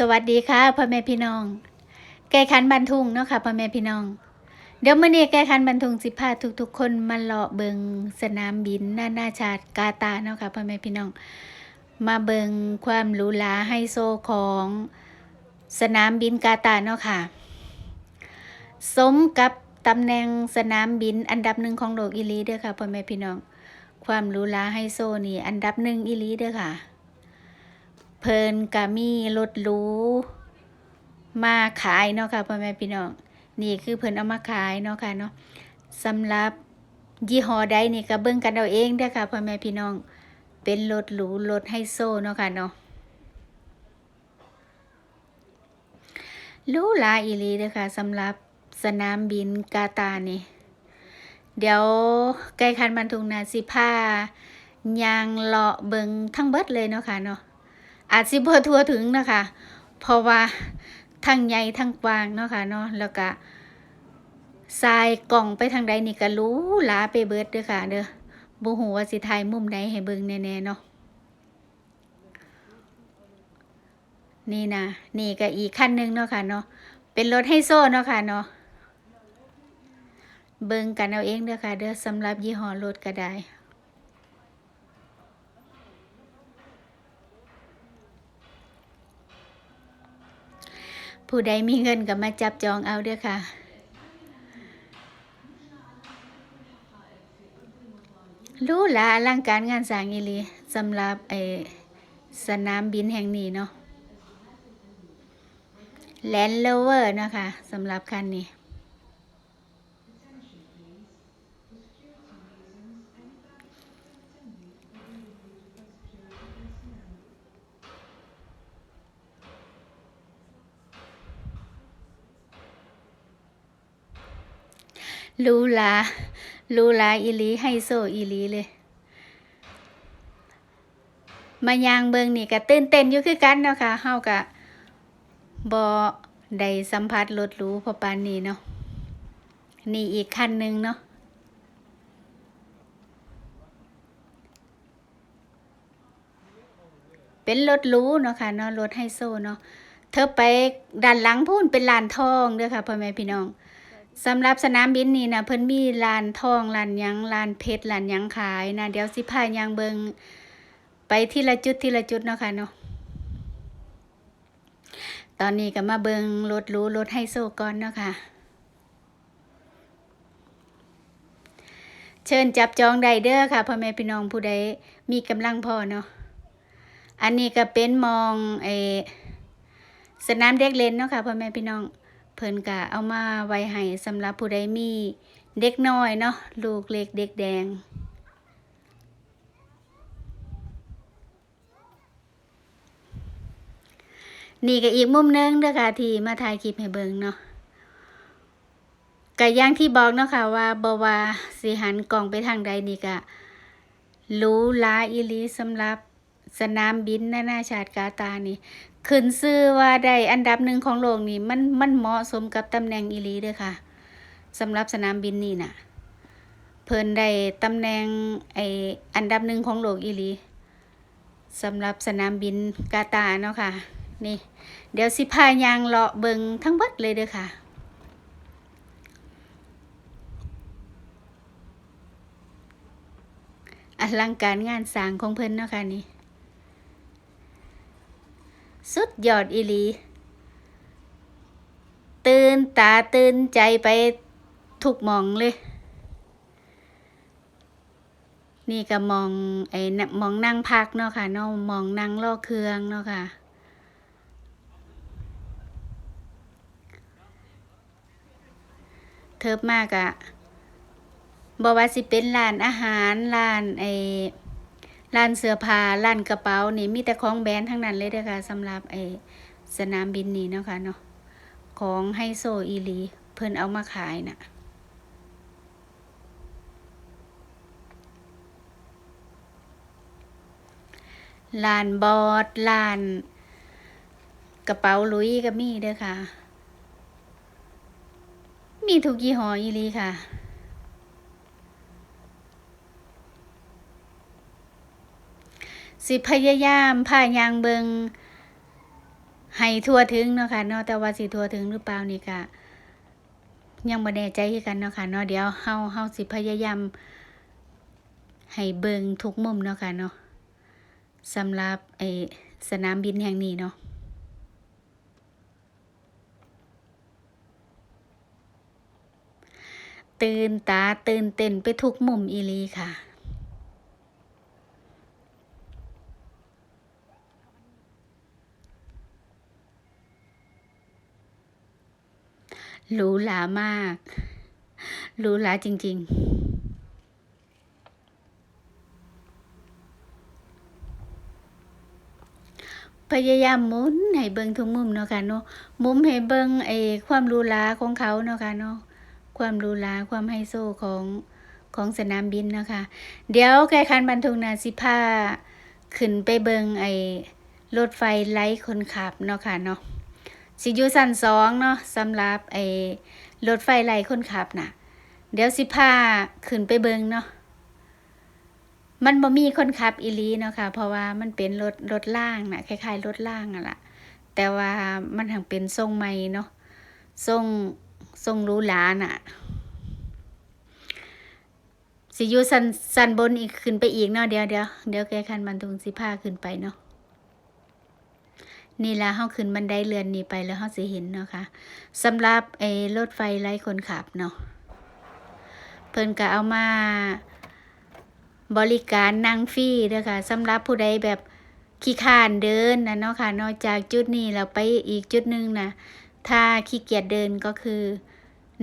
สวัสดีค่ะพ่อแม่พี่น้อง แก่ขันบันทุงเนาะค่ะพ่อแม่พี่น้อง เดี๋ยวมื้อนี้แก่ขันบันทุงสิพาทุกๆ คนมาเลาะเบิงสนามบินนานาชาติกาตาเนาะค่ะพ่อแม่พี่น้อง มาเบิงความหรูหราไฮโซของสนามบินกาตาเนาะค่ะ สมกับตำแหน่งสนามบินอันดับหนึ่งของโลกอีหลีเด้อค่ะพ่อแม่พี่น้อง ความหรูหราไฮโซนี่อันดับหนึ่งอีหลีเด้อค่ะ เพิ่นก็มีรถหรูมาขายเนาะค่ะพ่อแม่พี่น้องนี่คือเพิ่นเอามาขายเนาะค่ะเนาะสำหรับยี่ห้อใดนี่ก็เบิ่งกันเอาเองเด้อค่ะพ่อแม่พี่น้อง เป็นรถหรูรถไฮโซเนาะค่ะเนาะรูหราอีลีเด้อค่ะสำหรับสนามบินกาตานี่ เดี๋ยวใกล้คันบันทุงนาสิพายางเลาะเบิงทั้งเบิดเลยเนาะค่ะเนาะ อาจสิบ่ทั่วถึงนะคะ เพราะว่าทั้งใหญ่ทั้งกว้างเนาะค่ะเนาะแล้วก็ทรายกล่องไปทางใดนี่ก็รู้ลาไปเบิดเด้อค่ะ เด้อบ่ฮู้ว่าสิถ่ายมุมใดให้เบิ่งแน่ๆเนาะนี่นะนี่ก็อีกคันหนึ่งเนาะค่ะเนาะเป็นรถไฮโซเนาะค่ะเนาะเบิ่งกันเอาเองเด้อค่ะเด้อสำหรับยี่ห้อรถก็ได้ ผู้ใดมีเงินก็มาจับจองเอาเด้อค่ะ รู้ละอลังการงานสร้างอีหลีสำหรับไอสนามบินแห่งนี้เนาะแลนด์โลเวอร์นะคะสำหรับคันนี้ ลูลาลูลาอีลีไฮโซอีลีเลย มายางเบิงนี่ก็ตื่นเต้นอยู่คือกันเนาะค่ะเฮากะบ่ได้สัมผัสรถหรูพอปานนี้เนาะนี่อีกคันหนึ่งเนาะเป็นรถหรูเนาะค่ะเนาะรถไฮโซเนาะเธอไปด้านหลังพูนเป็นลานทองเด้อค่ะพ่อแม่พี่น้อง สำหรับสนามบินนี่นะเพิ่นมีลานทองลานยังลานเพชรลานยังขายนะเดี๋ยวสิพายางเบิงไปทีละจุดทีละจุดเนาะค่ะเนาะตอนนี้ก็มาเบิงรถรู้รถไฮโซก่อนเนาะค่ะ เชิญจับจองไดเด้อค่ะพ่อแม่พี่น้องผู้ใดมีกำลังพอเนาะอันนี้ก็เป็นมองไอสนามเด็กเล่นเนาะค่ะพ่อแม่พี่น้อง เพิ่นก็เอามาไว้ให้สำหรับผู้ใดมีเด็กน้อยเนาะลูกเล็กเด็กแดง นี่ก็อีกมุมนึงเด้อค่ะที่มาถ่ายคลิปให้เบิ่งเนาะก็อย่างที่บอกเนาะค่ะว่าบ่ว่าสิหันกล้องไปทางใดนี่ก็รูหราอีหลีสำหรับสนามบินนานาชาติกาตานี่ ขึ้นชื่อว่าได้อันดับหนึ่งของโลกนี่มันมันเหมาะสมกับตำแหน่งอีหลีเด้อค่ะสำหรับสนามบินนี่น่ะ เพิ่นได้ตำแหน่งไออันดับหนึ่งของโลกอีหลีสำหรับสนามบินกาตาเนาะค่ะ นี่ เดี๋ยวสิพายางเลาะเบิงทั้งเบิดเลยเด้อค่ะอลังการงานสร้างของเพิ่นเนาะค่ะนี่ สุด ยอดอีลี ตื่นตาตื่นใจไปทุกมองเลย นี่ก็มองไอ้น่ะมองนั่งพักเนาะค่ะเนาะมองนั่งล่อเครื่องเนาะค่ะเทิบมากอะบอกว่าสิเป็นร้านอาหารร้านไอ ร้านเสื้อผ้าร้านกระเป๋านี่มีแต่ของแบรนด์ทั้งนั้นเลยเด้อค่ะสำหรับไอสนามบินนี่เนาะค่ะเนาะของไฮโซอีลี เพิ่นเอามาขายน่ะร้านบอดร้านกระเป๋าลุยก็มีเด้อค่ะ มีทุกยี่ห้ออีลีค่ะ สิพยายามพายางเบิงให้ทั่วถึงเนาะค่ะเนาะแต่ว่าสิทั่วถึงหรือเปล่านี่ก็ยังบ่แน่ใจคือกันเนาะค่ะเนาะเดี๋ยวเฮาเฮาสิพยายามให้เบิ่งทุกมุมเนาะค่ะเนาะสำหรับไอสนามบินแห่งนี้เนาะตื่นตาตื่นเต้นไปทุกมุมอีลีค่ะ หรูหรามากหรูหราจริง ๆพยายามมุนให้เบิ่งทุกมุมเนาะค่ะเนาะมุมให้เบิ่งไอ้ความรูหราของเขาเนาะค่ะเนาะความรูหราความไฮโซของของสนามบินเนาะค่ะเดี๋ยวแค่คันบรรทุกนาสิพาขึ้นไปเบิ่งไอ้รถไฟไร้คนขับเนาะค่ะเนาะ สิอยู่สั้นสองเนาะสำหรับไอ้รถไฟไล่คนขับน่ะ เดี๋ยวสิพาขึ้นไปเบิงเนาะมันบ่มีคนขับอีลีเนาะค่ะ เพราะว่ามันเป็นรถรถล่างน่ะคล้ายๆรถล่างอะล่ะ แต่ว่ามันถังเป็นทรงใหม่เนาะทรงทรงรูหราน่ะสิอยู่สันสันบนอีกขึ้นไปอีกเนาะเดี๋ยวเดี๋ยวเดี๋ยวแกคันมันทุงสิพาขึ้นไปเนาะ นี่ละเฮาขึ้นบันไดเรือนนี้ไปแล้วเฮาสิเห็นเนาะค่ะสำหรับไอ้รถไฟไร้คนขับเนาะเพิ่นก็เอามาบริการนั่งฟรีเด้อค่ะสำหรับผู้ใดแบบขี้ข้านเดินนะเนาะค่ะ นอกจากจุดนี้แล้วไปอีกจุดหนึ่งนะถ้าขี้เกียจเดินก็คือ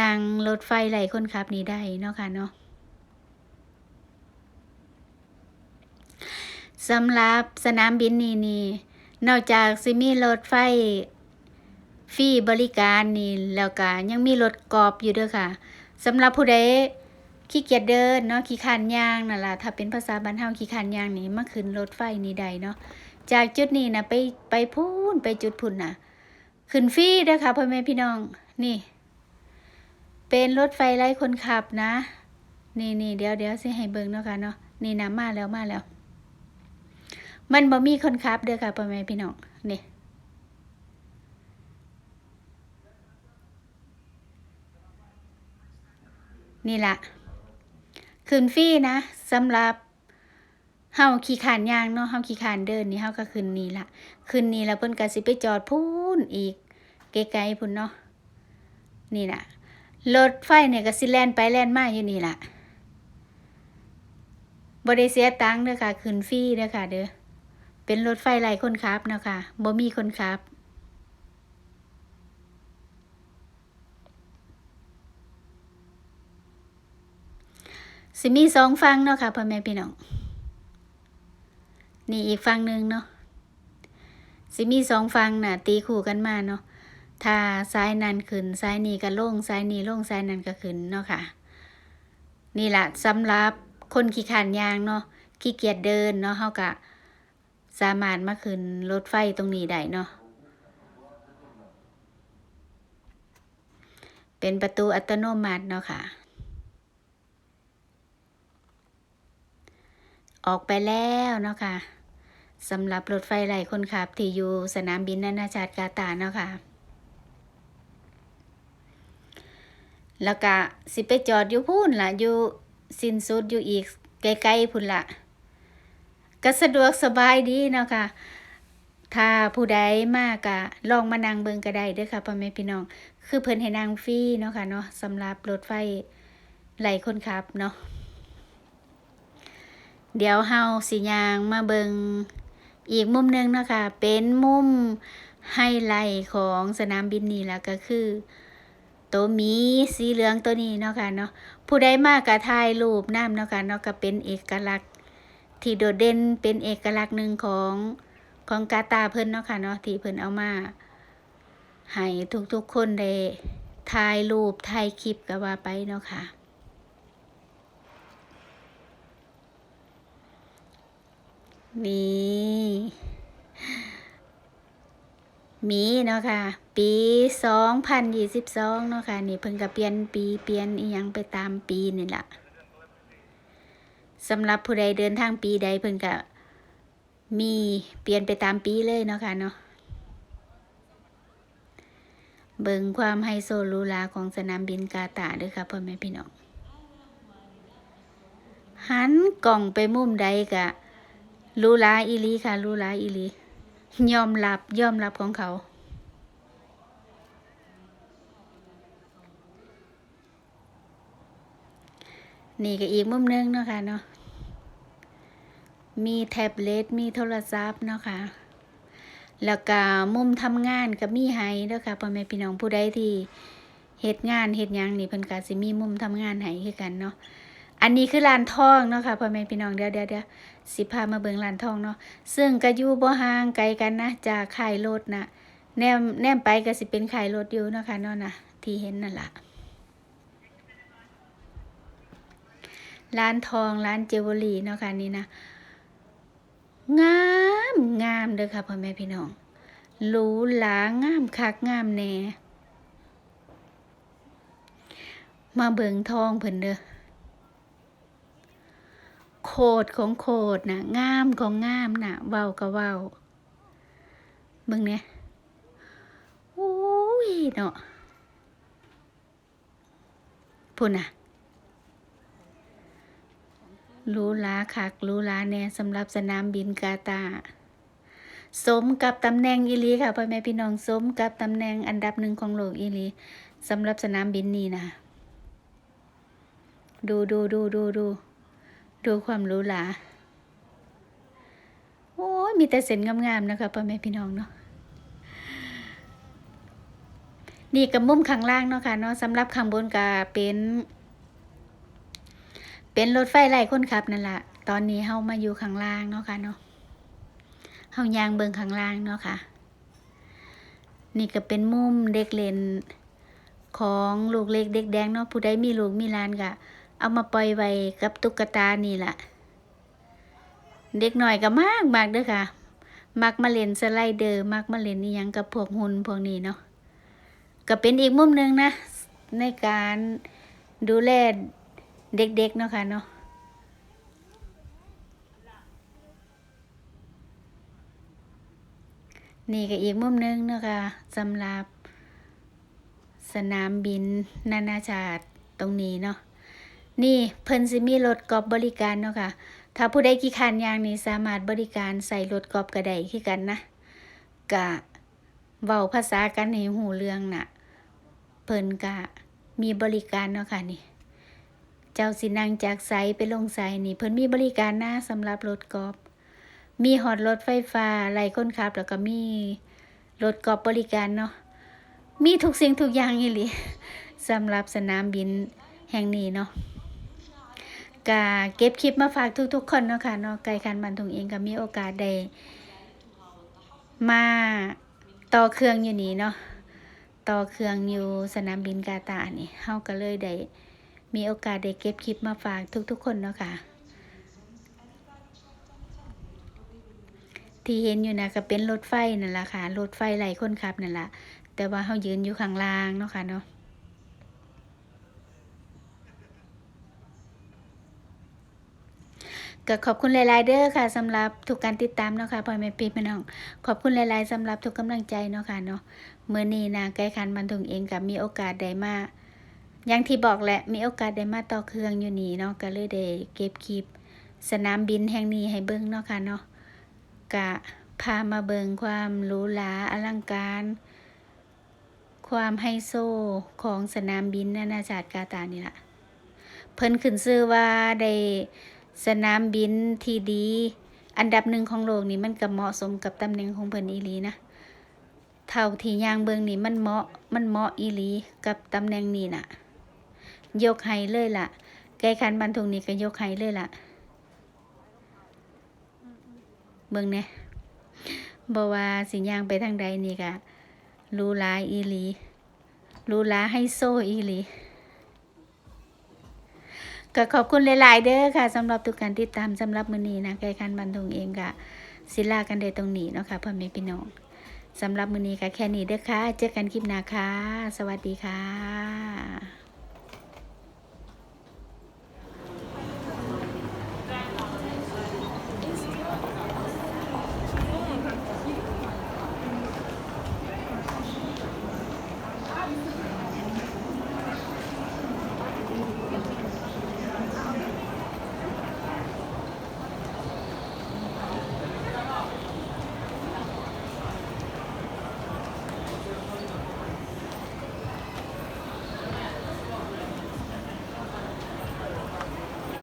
นั่งรถไฟไร้คนขับนี้ได้เนาะค่ะเนาะสำหรับสนามบินนี่นี่ นอกจากสิมีรถไฟฟรีบริการนี่แล้วก็ยังมีรถกอบอยู่ด้อค่ะสำหรับผู้ใดขี้เกียจเดินเนาะขี้ขานยางนั่นล่ะถ้าเป็นภาษาบ้านเฮาขี้ขานยางนี่มาขึ้นรถไฟนี่ได้เนาะจากจุดนี้นะไปไปพูนไปจุดพุ่นน่ะขึ้นฟรีด้อค่ะพ่อแม่พี่น้องนี่ เป็นรถไฟไร้คนขับนะ นี่นี่เดี๋ยวเดี๋ยวสิให้เบิ่งเนาะค่ะเนาะนี่นะมาแล้วมาแล้ว มันบ่มีคนขับเด้อค่ะพ่อแม่พี่น้องนี่นี่ละคืนฟรีนะสำหรับเฮาขี่ขานยางเนาะเฮาขี่ขานเดินนี่เฮาก็คืนนี้ละคืนนี้ล้วเพิ่นก็สิไปจอดพูนอีกไกลๆพุ่นเนาะนี่ละรถไฟเนี่ยก็สิแล่นไปแล่นมาอยู่นี่ละบ่ได้เสียตังค์เด้อค่ะคืนฟรีเด้อค่ะเด้อ เป็นรถไฟไร้คนขับเนาะค่ะบ่มีคนขับ สิมีสองฟังเนาะค่ะพ่อแม่พี่น้อง นี่อีกฟังหนึ่งเนาะ สิมีสองฟังน่ะ ตีคู่กันมาเนาะ ถ้าซ้ายนั้นขึ้นซ้ายนี้ก็ลงซ้ายนี้ลงซ้ายนั้นก็ขึ้นเนาะค่ะ นี่แหละสำหรับคนขี้ขานยางเนาะขี้เกียจเดินเนาะเฮาก็ สามารถมาขึ้นรถไฟตรงนี้ได้เนาะ เป็นประตูอัตโนมัติเนาะค่ะ ออกไปแล้วเนาะค่ะสำหรับรถไฟไร้คนขับ ที่อยู่สนามบินนานาชาติกาตาร์เนาะค่ะ แล้วก็สิไปจอดอยู่พูนล่ะอยู่สิ้นสุดอยู่อีกไกลๆพุ่นล่ะ ก็สะดวกสบายดีเนาะค่ะถ้าผู้ใดมากก็ลองมานั่งเบิ่งก็ได้เด้อค่ะพ่อแม่พี่น้อง คือเพิ่นให้นั่งฟรีเนาะค่ะเนาะสำหรับรถไฟไหลคนขับเนาะเดี๋ยวเฮาสิยางมาเบิงอีกมุมหนึงเนาะค่ะเป็นมุมไฮไลท์ของสนามบินนี่ล่ะก็คือตัวมีสีเหลืองตัวนี้เนาะค่ะเนาะผู้ใดมากก็ถ่ายรูปน้ำเนาะค่ะเนาะก็เป็นเอกลักษณ์ ที่โดดเด่นเป็นเอกลักษณ์หนึ่งของของกาตาเพิ่นเนาะค่ะเนาะที่เพิ่นเอามาให้ทุกๆคนได้ถ่ายรูปถ่ายคลิปก็ว่าไปเนาะค่ะนี่มีเนาะค่ะ ปีสองพันยี่สิบสองเนาะค่ะ นี่เพิ่งก็เปลี่ยนปีเปลี่ยนอีหยังไปตามปีนี่แหละ สำหรับผู้ใดเดินทางปีใดเพิ่นก็มีเปลี่ยนไปตามปีเลยเนาะค่ะเนาะเบิ่งความไฮโซหรูหราของสนามบินกาตาด้วยค่ะพ่อแม่พี่น้องหันกล่องไปมุมใดกะหรูหราอีลีค่ะหรูหราอีลียอมรับยอมรับของเขานี่ก็อีกมุมหนึงเนาะค่ะเนาะ มีแท็บเล็ตมีโทรศัพท์เนาะค่ะแล้วก็มุมทำงานก็มีให้เด้อค่ะพ่อแม่พี่น้องผู้ใดที่เฮ็ดงานเฮ็ดหยังนี่เพิ่นก็สิมีมุมทำงานให้คือกันเนาะอันนี้คือร้านทองเนาะค่ะพ่อแม่พี่น้องเดี๋ยวเดี๋ยวเดี๋ยวสิพามาเบิ่งร้านทองเนาะซึ่งก็อยู่บ่ห่างไกลกันนะจากค่ายรถนะแนมแนมไปก็สิเป็นค่ายรถอยู่เนาะค่ะเนาะนะที่เห็นนั่นล่ะร้านทองร้านเจวเวลรี่เนาะค่ะนี่นะ งามงามเด้อค่ะพ่อแม่พี่น้องหรูหรางามคักงามแน่มาเบิ่งทองเพิ่นเด้อโคดของโคดนะงามของงามนะเว้าก็เว้าเบิ่งเนี่ยโอ้ยเนาะพุ่นน่ะ รูหราคักรูหราแน่สำหรับสนามบินกาตาสมกับตำแหน่งอีหลีค่ะพ่อแม่พี่น้องสมกับตำแหน่งอันดับหนึ่งของโลกอีหลีสำหรับสนามบินนี้นะ ดูดูดูดูดูดูความรูหราโอ้ยมีแต่เส้นงามๆนะคะพ่อแม่พี่น้องเนาะนี่กับมุมข้างล่างเนาะค่ะเนาะสำหรับข้างบนก็เป็น เป็นรถไฟไล่คนขับนั่นแหละตอนนี้เฮามาอยู่ข้างล่างเนาะค่ะเนาะเฮายางเบิงข้างล่างเนาะค่ะ นี่ก็เป็นมุมเด็กเล่นของลูกเล็กเด็กแดงเนาะผู้ใดมีลูกมีหลานก็เอามาปล่อยไว้กับตุ๊กตานี่แหละเด็กหน่อยก็มากมากเด้อค่ะ มักมาเล่นสไลเดอร์มักมาเล่นนี่ยังกับพวกหุ่นพวกนี้เนาะก็เป็นอีกมุมหนึ่งนะ ในการดูแล เด็กๆเนาะค่ะเนาะนี่ก็อีกมุมหนึงเนาะค่ะสำหรับ สนามบิน นานาชาติตรงนี้เนาะนี่เพิ่นสิมีรถกอล์ฟบริการเนาะค่ะ ถ้าผู้ใดขี้คร้านยางนี้สามารถบริการใส่รถกอล์ฟก็ได้คือกันนะกะเว้าภาษากันให้หูเรื่องน่ะ เพิ่นกะมีบริการเนาะค่ะนี่ เจ้าสินังจากไซไปลงไซนี่ เพิ่นมีบริการนะสำหรับรถกอล์ฟมีฮอดรถไฟฟ้าไล่คนขับ แล้วก็มีรถกอล์ฟบริการเนาะมีทุกสิ่งทุกอย่างอีหลีสำหรับสนามบินแห่งนี้เนาะกะเก็บคลิปมาฝากทุกๆคนเนาะค่ะเนาะไกลคันบันทุงเองก็มีโอกาสได้มาต่อเครื่องอยู่นี่เนาะต่อเครื่องอยู่สนามบินกาตาร์นี่เฮาก็เลยได้ มีโอกาสได้เก็บคลิปมาฝากทุกๆคนเนาะค่ะ ที่เห็นอยู่นะก็เป็นรถไฟนั่นแหละค่ะ รถไฟไหลคนขับนั่นแหละ แต่ว่าเขายืนอยู่ข้างล่างเนาะค่ะเนาะก็ขอบคุณหลายๆเด้อค่ะสำหรับทุกการติดตามเนาะค่ะพ่อแม่พี่น้อง ขอบคุณหลายๆสำหรับทุกกำลังใจเนาะค่ะเนาะเมื่อนี้นะไกลคันบันทุงเองกับมีโอกาสได้มา อย่างที่บอกแหละมีโอกาสได้มาต่อเครื่องอยู่นี่เนาะก็เลยได้เก็บคลิป สนามบินแห่งนี้ให้เบิ่งเนาะค่ะเนาะกะพามาเบิ่งความหรูหราอลังการ ความไฮโซของสนามบินนานาชาติกาตาร์นี่ละเพิ่นขึ้นชื่อว่าได้สนามบินที่ดี อันดับหนึ่งของโลกนี่มันก็เหมาะสมกับตำแหน่งของเพิ่นอีหลีนะเท่าที่ย่างเบิ่งนี่มันเหมาะมันเหมาะอีหลีกับตำแหน่งนี้น่ะ ยกให้เลยล่ะ ไก่คันบันทุงนี่ก็ยกให้เลยล่ะ เบิ่งเนี่ยบ่ว่าสิย่างไปทางใดนี่ก็หรูหราอีหลีรูหราไฮโซอีหลีก็ขอบคุณหลาย ๆ เด้อค่ะสำหรับทุกการติดตามสำหรับมื้อนี้นะไก่คันบันทุงเองก็สิลากันได้ตรงนี้เนาะค่ะพ่อแม่พี่น้องสำหรับมื้อนี้ก็แค่นี้เด้อค่ะ เจอกันคลิปหน้าค่ะ สวัสดีค่ะ